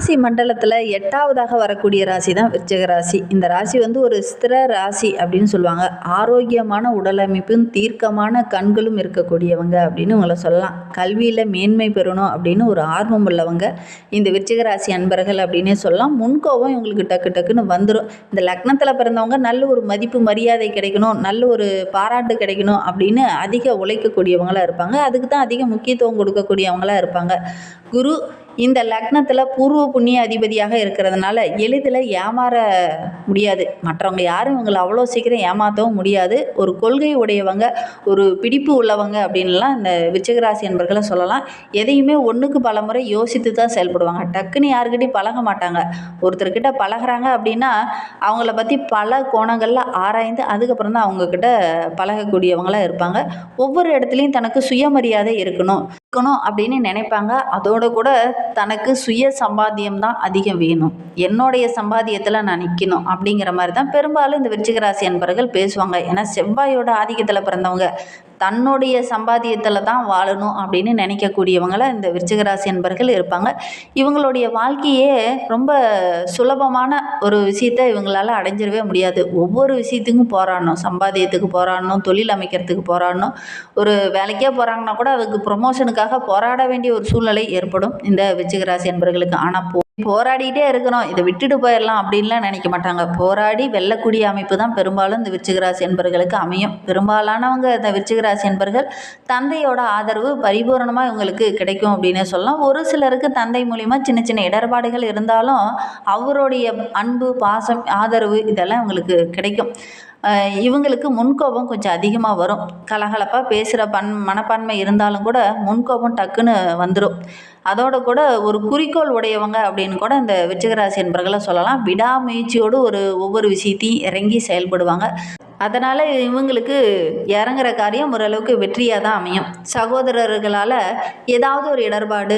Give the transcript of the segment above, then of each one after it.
ராசி மண்டலத்தில் எட்டாவதாக வரக்கூடிய ராசி தான் விருச்சக ராசி. இந்த ராசி வந்து ஒரு ஸ்திர ராசி அப்படின்னு சொல்லுவாங்க. ஆரோக்கியமான உடலமைப்பும் தீர்க்கமான கண்களும் இருக்கக்கூடியவங்க அப்படின்னு உங்களை சொல்லலாம். கல்வியில் மேன்மை பெறணும் அப்படின்னு ஒரு ஆர்வம் உள்ளவங்க இந்த விருச்சக ராசி அன்பர்கள் அப்படின்னே சொல்லலாம். முன்கோபம் இவங்களுக்கு டக்கு டக்குன்னு வந்துடும் இந்த லக்னத்தில் பிறந்தவங்க நல்ல ஒரு மதிப்பு மரியாதை கிடைக்கணும் நல்ல ஒரு பாராட்டு கிடைக்கணும் அப்படின்னு அதிக உழைக்கக்கூடியவங்களாக இருப்பாங்க. அதுக்கு தான் அதிக முக்கியத்துவம் கொடுக்கக்கூடியவங்களாக இருப்பாங்க. குரு இந்த லக்னத்தில் பூர்வ புண்ணிய அதிபதியாக இருக்கிறதுனால எளிதில் ஏமாற முடியாது. மற்றவங்க யாரும் இவங்களை அவ்வளோ சீக்கிரம் ஏமாற்றவும் முடியாது. ஒரு கொள்கை உடையவங்க ஒரு பிடிப்பு உள்ளவங்க அப்படின்லாம் இந்த விச்சகராசி என்பர்களை சொல்லலாம். எதையுமே ஒன்றுக்கு பல முறை யோசித்து தான் செயல்படுவாங்க. டக்குன்னு யாருக்கிட்டையும் பழக மாட்டாங்க. ஒருத்தர்கிட்ட பழகுறாங்க அப்படின்னா அவங்கள பற்றி பல கோணங்களில் ஆராய்ந்து அதுக்கப்புறம் தான் அவங்கக்கிட்ட பழகக்கூடியவங்களாக இருப்பாங்க. ஒவ்வொரு இடத்துலையும் தனக்கு சுயமரியாதை இருக்கணும். இருக்கணும் அப்படின்னு நினைப்பாங்க. அதோட கூட தனக்கு சுய சம்பாத்தியம் தான் அதிகம் வேணும். என்னுடைய சம்பாத்தியத்தில் நான் நிற்கணும் அப்படிங்கிற மாதிரி தான் பெரும்பாலும் இந்த விருச்சிகராசி அன்பர்கள் பேசுவாங்க. ஏன்னா செவ்வாயோட ஆதிக்கத்தில் பிறந்தவங்க. தன்னுடைய சம்பாத்தியத்தில் தான் வாழணும் அப்படின்னு நினைக்கக்கூடியவங்கள இந்த விருச்சிக ராசி அன்பர்கள் இருப்பாங்க. இவங்களுடைய வாழ்க்கையே ரொம்ப சுலபமான ஒரு விஷயத்தை இவங்களால் அடைஞ்சிடவே முடியாது. ஒவ்வொரு விஷயத்துக்கும் போராடணும். சம்பாத்தியத்துக்கு போராடணும். தொழில் அமைக்கிறதுக்கு போராடணும். ஒரு வேலைக்கே போகிறாங்கன்னா கூட அதுக்கு ப்ரொமோஷனுக்காக போராட வேண்டிய ஒரு சூழ்நிலை ஏற்படும் இந்த விருச்சிக ராசி அன்பர்களுக்கு. ஆனால் போ போராடிட்டே இருக்கணும் இதை விட்டுட்டு போயிடலாம் அப்படின்லாம் நினைக்க மாட்டாங்க. போராடி வெல்லக்கூடிய அமைப்பு தான் பெரும்பாலும் இந்த விருச்சிகராசி என்பர்களுக்கு அமையும். பெரும்பாலானவங்க இந்த விருச்சிகராசி என்பர்கள் தந்தையோட ஆதரவு பரிபூரணமாக இவங்களுக்கு கிடைக்கும் அப்படின்னு சொல்லலாம். ஒரு சிலருக்கு தந்தை மூலிமா சின்ன சின்ன இடர்பாடுகள் இருந்தாலும் அவருடைய அன்பு பாசம் ஆதரவு இதெல்லாம் இவங்களுக்கு கிடைக்கும். இவங்களுக்கு முன்கோபம் கொஞ்சம் அதிகமாக வரும். கலகலப்பாக பேசுகிற பன் மனப்பான்மை இருந்தாலும் கூட முன்கோபம் டக்குன்னு வந்துடும் அதோட கூட ஒரு குறிக்கோள் உடையவங்க அப்படின்னு கூட இந்த விச்சகராசி என்பர்களை சொல்லலாம். விடாமுயற்சியோடு ஒரு ஒவ்வொரு விஷயத்தையும் இறங்கி செயல்படுவாங்க. அதனால் இவங்களுக்கு இறங்குற காரியம் ஓரளவுக்கு வெற்றியாக தான் அமையும். சகோதரர்களால் ஏதாவது ஒரு இடர்பாடு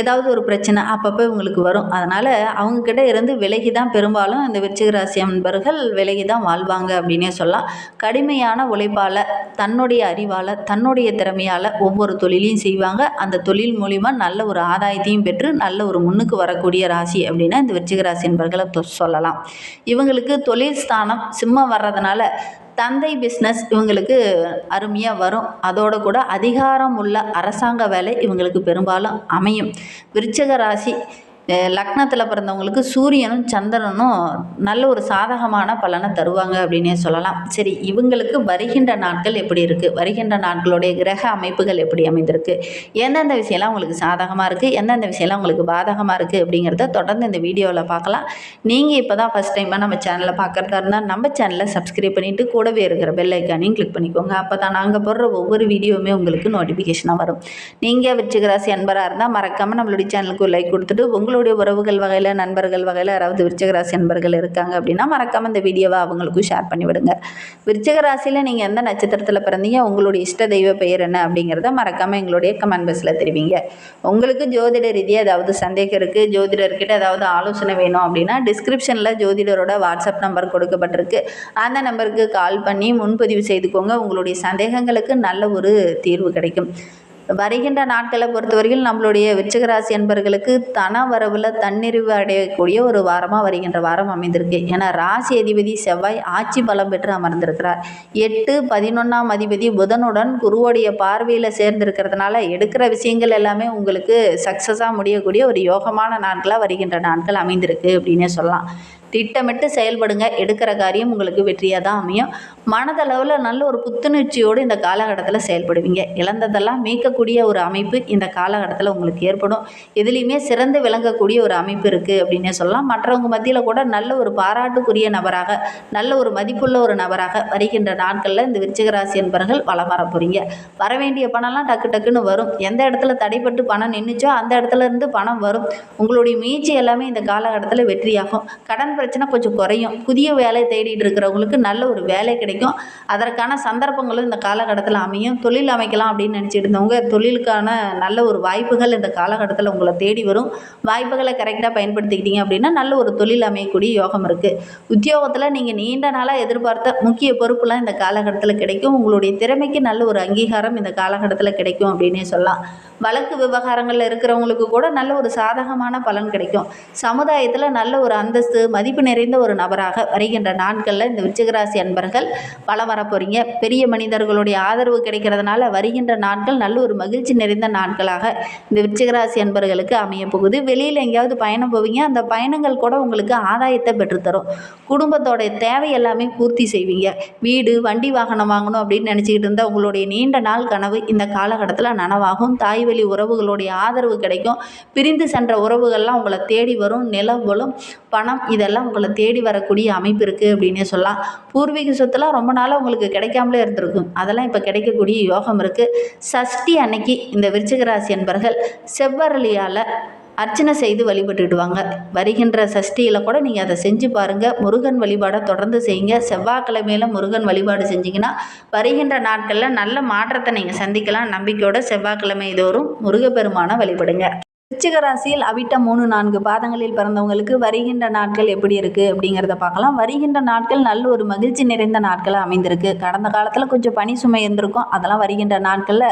ஏதாவது ஒரு பிரச்சனை அப்பப்போ இவங்களுக்கு வரும். அதனால் அவங்கக்கிட்ட இருந்து விலகி தான் பெரும்பாலும் இந்த விருச்சிக என்பர்கள் அன்பர்கள் விலகி தான் வாழ்வாங்க அப்படின்னு சொல்லலாம். கடுமையான உழைப்பால் தன்னுடைய அறிவால் தன்னுடைய திறமையால் ஒவ்வொரு தொழிலையும் செய்வாங்க. அந்த தொழில் மூலிமா நல்ல ஒரு ஆதாயத்தையும் பெற்று நல்ல ஒரு முன்னுக்கு வரக்கூடிய ராசி அப்படின்னா இந்த விருச்சிக ராசி என்பர்களை தொ- சொல்லலாம். இவங்களுக்கு தொழில் ஸ்தானம் சிம்மம் வர்றதுனால தந்தை பிஸ்னஸ் இவங்களுக்கு அருமையாக வரும். அதோட கூட அதிகாரம் உள்ள அரசாங்க வேலை இவங்களுக்கு பெரும்பாலும் அமையும். விருச்சக ராசி லக்னத்தில் பிறந்தவங்களுக்கு சூரியனும் சந்திரனும் நல்ல ஒரு சாதகமான பலனை தருவாங்க அப்படின்னே சொல்லலாம். சரி இவங்களுக்கு வருகின்ற நாட்கள் எப்படி இருக்குது வருகின்ற நாட்களுடைய கிரக அமைப்புகள் எப்படி அமைந்திருக்கு? எந்தெந்த விஷயம்லாம் உங்களுக்கு சாதகமாக இருக்குது எந்தெந்த விஷயம்லாம் உங்களுக்கு பாதகமாக இருக்குது அப்படிங்கிறத தொடர்ந்து இந்த வீடியோவில் பார்க்கலாம். நீங்கள் இப்போ தான் ஃபஸ்ட் டைமாக நம்ம சேனலை பார்க்குறதா இருந்தால் நம்ம சேனலை சப்ஸ்கிரைப் பண்ணிவிட்டு கூடவே இருக்கிற பெல் ஐக்கானையும் கிளிக் பண்ணிக்கோங்க. அப்போ தான் நாங்கள் போடுற ஒவ்வொரு வீடியோவுமே உங்களுக்கு நோட்டிஃபிகேஷனாக வரும். நீங்கள் வச்சுக்கிற அன்பராக இருந்தால் மறக்காமல் நம்மளுடைய சேனலுக்கு லைக் கொடுத்துட்டு உங்களுக்கு உங்களுடைய உறவுகள் வகையில் நண்பர்கள் வகையில் யாராவது விருச்சகராசி நண்பர்கள் இருக்காங்க அப்படின்னா மறக்காமல் இந்த வீடியோவை அவங்களுக்கும் ஷேர் பண்ணி விடுங்க. ராசியில் நீங்கள் எந்த நட்சத்திரத்தில் பிறந்தீங்க உங்களுடைய இஷ்ட தெய்வ பெயர் என்ன அப்படிங்கிறத மறக்காமல் எங்களுடைய கமெண்ட் பாக்ஸில் தெரிவிங்க. உங்களுக்கு ஜோதிட ரீதியாக ஏதாவது சந்தேகம் இருக்குது ஜோதிடர்கிட்ட ஏதாவது ஆலோசனை வேணும் அப்படின்னா டிஸ்கிரிப்ஷனில் ஜோதிடரோட வாட்ஸ்அப் நம்பர் கொடுக்கப்பட்டிருக்கு. அந்த நம்பருக்கு கால் பண்ணி முன்பதிவு செய்துக்கோங்க. உங்களுடைய சந்தேகங்களுக்கு நல்ல ஒரு தீர்வு கிடைக்கும். வருகின்ற நாட்களை பொறுத்தவரையில் நம்மளுடைய விருச்சிகராசி என்பர்களுக்கு தன வரவில் தன்னிறைவு அடையக்கூடிய ஒரு வாரமாக வருகின்ற வாரம் அமைந்திருக்கு. ஏன்னா ராசி அதிபதி செவ்வாய் ஆட்சி பலம் பெற்று அமர்ந்திருக்கிறார். எட்டு பதினொன்றாம் அதிபதி புதனுடன் குருவோடைய பார்வையில் சேர்ந்திருக்கிறதுனால எடுக்கிற விஷயங்கள் எல்லாமே உங்களுக்கு சக்ஸஸாக முடியக்கூடிய ஒரு யோகமான நாட்களாக வருகின்ற நாட்கள் அமைந்திருக்கு அப்படின்னே சொல்லலாம். திட்டமிட்டு செயல்படுங்க எடுக்கிற காரியம் உங்களுக்கு வெற்றியாக தான் அமையும். மனதளவில் நல்ல ஒரு புத்துணர்ச்சியோடு இந்த காலகட்டத்தில் செயல்படுவீங்க. இழந்ததெல்லாம் மீட்கக்கூடிய ஒரு அமைப்பு இந்த காலகட்டத்தில் உங்களுக்கு ஏற்படும். எதுலேயுமே சிறந்து விளங்கக்கூடிய ஒரு அமைப்பு இருக்குது அப்படின்னே சொல்லலாம். மற்றவங்க மத்தியில் கூட நல்ல ஒரு பாராட்டுக்குரிய நபராக நல்ல ஒரு மதிப்புள்ள ஒரு நபராக வருகின்ற நாட்களில் இந்த விருச்சிகராசி என்பவர்கள் வளம் வர போகிறீங்க வர வேண்டிய பணம்லாம் டக்கு டக்குன்னு வரும். எந்த இடத்துல தடைப்பட்டு பணம் நின்றுச்சோ அந்த இடத்துல இருந்து பணம் வரும். உங்களுடைய முயற்சி எல்லாமே இந்த காலகட்டத்தில் வெற்றியாகும். கடன் பிரச்சனை கொஞ்சம் குறையும். புதிய வேலை தேடிட்டு இருக்கிறவங்களுக்கு நல்ல ஒரு வேலை கிடைக்கும். அதற்கான சந்தர்ப்பங்களும் இந்த காலகட்டத்தில் அமையும். தொழில் அமைக்கலாம் அப்படின்னு நினச்சிட்டு இருந்தவங்க தொழிலுக்கான நல்ல ஒரு வாய்ப்புகள் இந்த காலகட்டத்தில் உங்களை தேடி வரும். வாய்ப்புகளை கரெக்டாக பயன்படுத்திக்கிட்டீங்க அப்படின்னா நல்ல ஒரு தொழில் அமையக்கூடிய யோகம் இருக்குது உத்தியோகத்தில் நீங்கள் நீண்ட நாளாக எதிர்பார்த்த முக்கிய பொறுப்புலாம் இந்த காலகட்டத்தில் கிடைக்கும். உங்களுடைய திறமைக்கு நல்ல ஒரு அங்கீகாரம் இந்த காலகட்டத்தில் கிடைக்கும் அப்படின்னே சொல்லலாம். வழக்கு விவகாரங்களில் இருக்கிறவங்களுக்கு கூட நல்ல ஒரு சாதகமான பலன் கிடைக்கும். சமுதாயத்தில் நல்ல ஒரு அந்தஸ்து மதிப்பு நிறைந்த ஒரு நபராக வருகின்ற நாட்களில் இந்த விருச்சிகராசி அன்பர்கள் வளம் வரப்போகிறீங்க பெரிய மனிதர்களுடைய ஆதரவு கிடைக்கிறதுனால வருகின்ற நாட்கள் நல்ல ஒரு மகிழ்ச்சி நிறைந்த நாட்களாக இந்த விருச்சிகராசி அன்பர்களுக்கு அமைய போகுது. வெளியில் எங்கேயாவது பயணம் போவீங்க. அந்த பயணங்கள் கூட உங்களுக்கு ஆதாயத்தை பெற்றுத்தரும். குடும்பத்தோடைய தேவை எல்லாமே பூர்த்தி செய்வீங்க. வீடு வண்டி வாகனம் வாங்கணும் அப்படின்னு நினச்சிக்கிட்டு இருந்தால் உங்களுடைய நீண்ட நாள் கனவு இந்த காலகட்டத்தில் நனவாகும். தாய் வழி உறவுகளுடைய ஆதரவு கிடைக்கும். பிரிந்து சென்ற உறவுகள்லாம் உங்களை தேடி வரும். நிலம் பணம் இதெல்லாம் உங்களை தேடி வரக்கூடிய அமைப்பு இருக்குது அப்படின்னே சொல்லலாம். பூர்வீக சொத்துலாம் ரொம்ப நாளாக உங்களுக்கு கிடைக்காமலே இருந்திருக்கும். அதெல்லாம் இப்போ கிடைக்கக்கூடிய யோகம் இருக்குது சஷ்டி அன்னைக்கு இந்த விருச்சிகராசி என்பர்கள் செவ்வரளியால் அர்ச்சனை செய்து வழிபட்டுடுவாங்க வருகின்ற சஷ்டியில் கூட நீங்கள் அதை செஞ்சு பாருங்கள் முருகன் வழிபாடை தொடர்ந்து செய்யுங்க. செவ்வாய்க்கிழமையில முருகன் வழிபாடு செஞ்சீங்கன்னா வருகின்ற நாட்களில் நல்ல மாற்றத்தை நீங்கள் சந்திக்கலாம். நம்பிக்கையோட செவ்வாய்க்கிழமை தோறும் முருகப்பெருமானை வழிபடுங்க. விருச்சிக ராசியில் அவிட்ட மூணு நான்கு பாதங்களில் பிறந்தவங்களுக்கு வருகின்ற நாட்கள் எப்படி இருக்குது அப்படிங்கிறத பார்க்கலாம். வருகின்ற நாட்கள் நல்ல ஒரு மகிழ்ச்சி நிறைந்த நாட்களாக அமைந்திருக்கு. கடந்த காலத்தில் கொஞ்சம் பனி சுமை இருந்திருக்கும். அதெல்லாம் வருகின்ற நாட்களில்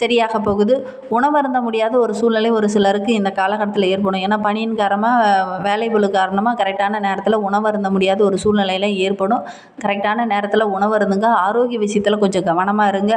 சரியாக போகுது. உணவருந்த முடியாத ஒரு சூழ்நிலை ஒரு சிலருக்கு இந்த காலகட்டத்தில் ஏற்படும். ஏன்னா பனியின் காரணமாக வேலை பளு காரணமாக கரெக்டான நேரத்தில் உணவருந்த முடியாத ஒரு சூழ்நிலையில் ஏற்படும். கரெக்டான நேரத்தில் உணவருந்துங்க ஆரோக்கிய விஷயத்தில் கொஞ்சம் கவனமாக இருங்க.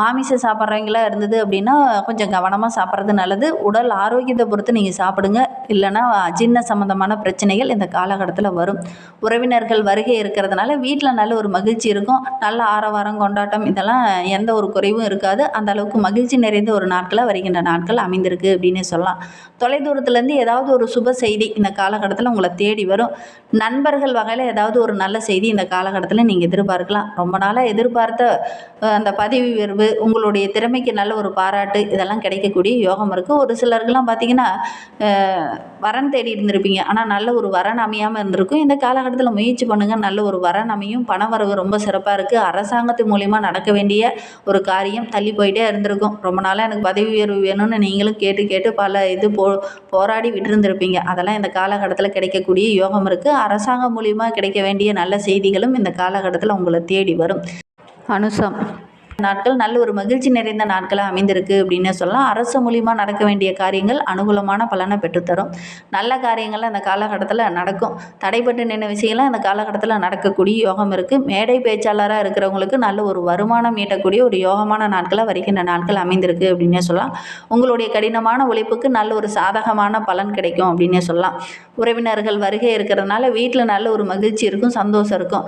மாமிசம் சாப்பிட்றவங்களா இருந்தது அப்படின்னா கொஞ்சம் கவனமாக சாப்பிட்றது நல்லது. உடல் ஆரோக்கிய ஆரோக்கியத்தை பொறுத்து நீங்கள் சாப்பிடுங்க. இல்லைன்னா சின்ன சம்மந்தமான பிரச்சனைகள் இந்த காலகட்டத்தில் வரும். உறவினர்கள் வருகை இருக்கிறதுனால வீட்டில் நல்ல ஒரு மகிழ்ச்சி இருக்கும். நல்ல ஆரவாரம் கொண்டாட்டம் இதெல்லாம் எந்த ஒரு குறைவும் இருக்காது. அந்த அளவுக்கு மகிழ்ச்சி நிறைந்த ஒரு நாட்களாக வருகின்ற நாட்கள் அமைந்திருக்கு அப்படின்னு சொல்லலாம். தொலைதூரத்துலேருந்து ஏதாவது ஒரு சுப செய்தி இந்த காலகட்டத்தில் உங்களை தேடி வரும். நண்பர்கள் வகையில் ஏதாவது ஒரு நல்ல செய்தி இந்த காலகட்டத்தில் நீங்கள் எதிர்பார்க்கலாம். ரொம்ப நாளாக எதிர்பார்த்த அந்த பதவி உயர்வு உங்களுடைய திறமைக்கு நல்ல ஒரு பாராட்டு இதெல்லாம் கிடைக்கக்கூடிய யோகம் இருக்குது ஒரு சிலருக்குலாம் பார்த்தீங்கன்னா வரன் தேடி இருந்திருப்பீங்க. ஆனால் நல்ல ஒரு வரன் அமையாமல் இருந்திருக்கும். இந்த காலகட்டத்தில் முயற்சி பண்ணுங்கள் நல்ல ஒரு வரன் அமையும். பண வரவு ரொம்ப சிறப்பாக இருக்குது அரசாங்கத்து மூலிமா நடக்க வேண்டிய ஒரு காரியம் தள்ளி போயிட்டே இருந்திருக்கும். ரொம்ப நாளாக எனக்கு பதவி உயர்வு வேணும்னு நீங்களும் கேட்டு கேட்டு பல இது போ போராடி விட்டுருந்துருப்பீங்க. அதெல்லாம் இந்த காலகட்டத்தில் கிடைக்கக்கூடிய யோகம் இருக்குது அரசாங்கம் மூலிமா கிடைக்க வேண்டிய நல்ல செய்திகளும் இந்த காலகட்டத்தில் உங்களை தேடி வரும். அனுசம். நாட்கள் நல்ல ஒரு மகிழ்ச்சி நிறைந்த நாட்களாக அமைந்திருக்கு அப்படின்னு சொல்லலாம். அரசு மூலியமாக நடக்க வேண்டிய காரியங்கள் அனுகூலமான பலனை பெற்றுத்தரும். நல்ல காரியங்கள் அந்த காலகட்டத்தில் நடக்கும். தடைப்பட்டு நின்ற விஷயம்லாம் இந்த காலகட்டத்தில் நடக்கக்கூடிய யோகம் இருக்குது மேடை பேச்சாளராக இருக்கிறவங்களுக்கு நல்ல ஒரு வருமானம் ஈட்டக்கூடிய ஒரு யோகமான நாட்களாக வருகின்ற நாட்கள் அமைந்திருக்கு அப்படின்னே சொல்லலாம். உங்களுடைய கடினமான உழைப்புக்கு நல்ல ஒரு சாதகமான பலன் கிடைக்கும் அப்படின்னே சொல்லலாம். உறவினர்கள் வருகை இருக்கிறதுனால வீட்டில் நல்ல ஒரு மகிழ்ச்சி இருக்கும் சந்தோஷம் இருக்கும்.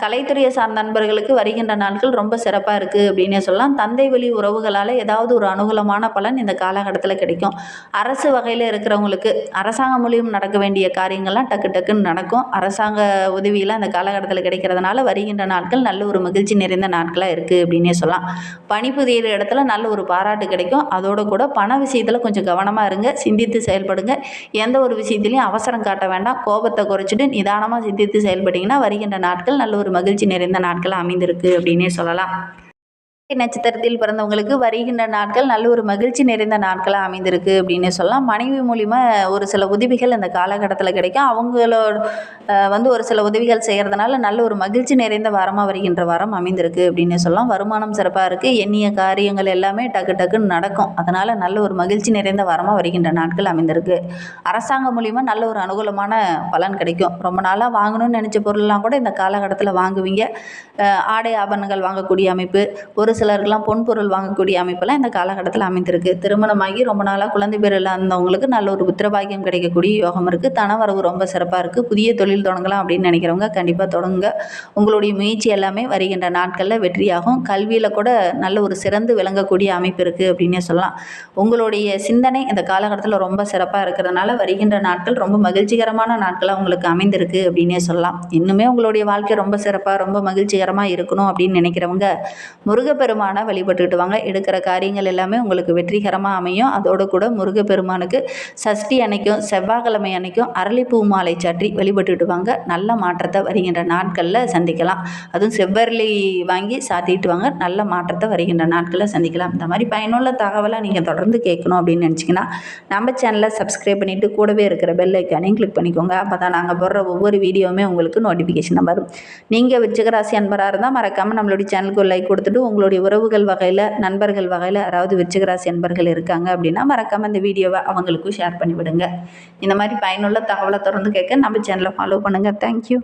கலைத்துறையை சார்ந்த நண்பர்களுக்கு வருகின்ற நாட்கள் ரொம்ப சிறப்பாக இருக்குது அப்படின்னே சொல்லலாம். தந்தை வழி உறவுகளால் ஏதாவது ஒரு அனுகூலமான பலன் இந்த காலகட்டத்தில் கிடைக்கும். அரசு வகையில் இருக்கிறவங்களுக்கு அரசாங்கம் மூலியம் நடக்க வேண்டிய காரியங்கள்லாம் டக்கு டக்குன்னு நடக்கும். அரசாங்க உதவியெல்லாம் இந்த காலகட்டத்தில் கிடைக்கிறதுனால வருகின்ற நாட்கள் நல்ல ஒரு மகிழ்ச்சி நிறைந்த நாட்களாக இருக்குது அப்படின்னே சொல்லலாம். பணிபுரியிற இடத்துல நல்ல ஒரு பாராட்டு கிடைக்கும். அதோடு கூட பண விஷயத்தில் கொஞ்சம் கவனமாக இருங்க. சிந்தித்து செயல்படுங்க. எந்த ஒரு விஷயத்துலையும் அவசரம் காட்ட வேண்டாம். கோபத்தை குறைச்சிட்டு நிதானமாக சிந்தித்து செயல்பட்டீங்கன்னா வருகின்ற நாட்கள் நல்ல ஒரு மகிழ்ச்சி நிறைந்த நாட்கள் அமைந்திருக்கு அப்படின்னே சொல்லலாம். நட்சத்திரத்தில் பிறந்தவங்களுக்கு வருகின்ற நாட்கள் நல்ல ஒரு மகிழ்ச்சி நிறைந்த நாட்களாக அமைந்திருக்கு அப்படின்னு சொல்லலாம். மனைவி மூலிமா ஒரு சில உதவிகள் இந்த காலகட்டத்தில் கிடைக்கும். அவங்களோட வந்து ஒரு சில உதவிகள் செய்கிறதுனால நல்ல ஒரு மகிழ்ச்சி நிறைந்த வாரமாக வருகின்ற வாரம் அமைந்திருக்கு அப்படின்னு சொல்லலாம். வருமானம் சிறப்பாக இருக்குது எண்ணிய காரியங்கள் எல்லாமே டக்கு டக்குன்னு நடக்கும். அதனால் நல்ல ஒரு மகிழ்ச்சி நிறைந்த வாரமாக வருகின்ற நாட்கள் அமைந்திருக்கு. அரசாங்கம் மூலிமா நல்ல ஒரு அனுகூலமான பலன் கிடைக்கும். ரொம்ப நாளாக வாங்கணும்னு நினச்ச பொருள்லாம் கூட இந்த காலகட்டத்தில் வாங்குவீங்க. ஆடை ஆபரணங்கள் வாங்கக்கூடிய அமைப்பு ஒரு சிலருக்கெல்லாம் பொன் பொருள் வாங்கக்கூடிய அமைப்பெல்லாம் இந்த காலகட்டத்தில் அமைந்திருக்கு. திருமணமாகி ரொம்ப நாளாக குழந்தை பேர் இல்லாதவங்களுக்கு நல்ல ஒரு புத்திரபாகியம் கிடைக்கக்கூடிய யோகம் இருக்குது தனவரவு ரொம்ப சிறப்பாக இருக்குது புதிய தொழில் தொடங்கலாம் அப்படின்னு நினைக்கிறவங்க கண்டிப்பாக தொடங்க. உங்களுடைய முயற்சி எல்லாமே வருகின்ற நாட்களில் வெற்றியாகும். கல்வியில் கூட நல்ல ஒரு சிறந்து விளங்கக்கூடிய அமைப்பு இருக்குது அப்படின்னே சொல்லலாம். உங்களுடைய சிந்தனை இந்த காலகட்டத்தில் ரொம்ப சிறப்பாக இருக்கிறதுனால வருகின்ற நாட்கள் ரொம்ப மகிழ்ச்சிகரமான நாட்களாக உங்களுக்கு அமைந்திருக்கு அப்படின்னே சொல்லலாம். இன்னுமே உங்களுடைய வாழ்க்கை ரொம்ப சிறப்பாக ரொம்ப மகிழ்ச்சிகரமாக இருக்கணும் அப்படின்னு நினைக்கிறவங்க முருகப்ப முருகப்பெருமானை வழிபட்டுட்டு வாங்க. எடுக்கிற காரியங்கள் எல்லாமே உங்களுக்கு வெற்றிகரமாக அமையும். அதோடு கூட முருகப்பெருமானுக்கு சஷ்டி அன்னைக்கும் செவ்வாய்க்கிழமை அன்னைக்கும் அரளிப்பூ மாலை சாற்றி வழிபட்டுட்டு வாங்க. நல்ல மாற்றத்தை வருகின்ற நாட்களில் சந்திக்கலாம். அதுவும் செவ்வரளி வாங்கி சாத்திட்டு வாங்க. நல்ல மாற்றத்தை வருகின்ற நாட்களில் சந்திக்கலாம். இந்த மாதிரி பயனுள்ள தகவலை நீங்கள் தொடர்ந்து கேட்கணும் அப்படின்னு நினச்சிங்கன்னா நம்ம சேனலை சப்ஸ்கிரைப் பண்ணிவிட்டு கூடவே இருக்கிற பெல் ஐக்கானையும் கிளிக் பண்ணிக்கோங்க. அப்போ தான் நாங்கள் போடுற ஒவ்வொரு வீடியோவுமே உங்களுக்கு நோட்டிஃபிகேஷன் வரும். நீங்கள் விருச்சிகராசி அன்பராக இருந்தால் மறக்காமல் நம்மளுடைய சேனலுக்கு ஒரு லைக் கொடுத்துட்டு உங்களுடைய உறவுகள் வகையில் நண்பர்கள் வகையில் யாராவது விருச்சிகராசி நண்பர்கள் இருக்காங்க அப்படின்னா மறக்காமல் இந்த வீடியோவை அவங்களுக்கும் ஷேர் பண்ணிவிடுங்க இந்த மாதிரி பயனுள்ள தகவலை தொடர்ந்து கேட்க நம்ம சேனலை ஃபாலோ பண்ணுங்கள் தேங்க்யூ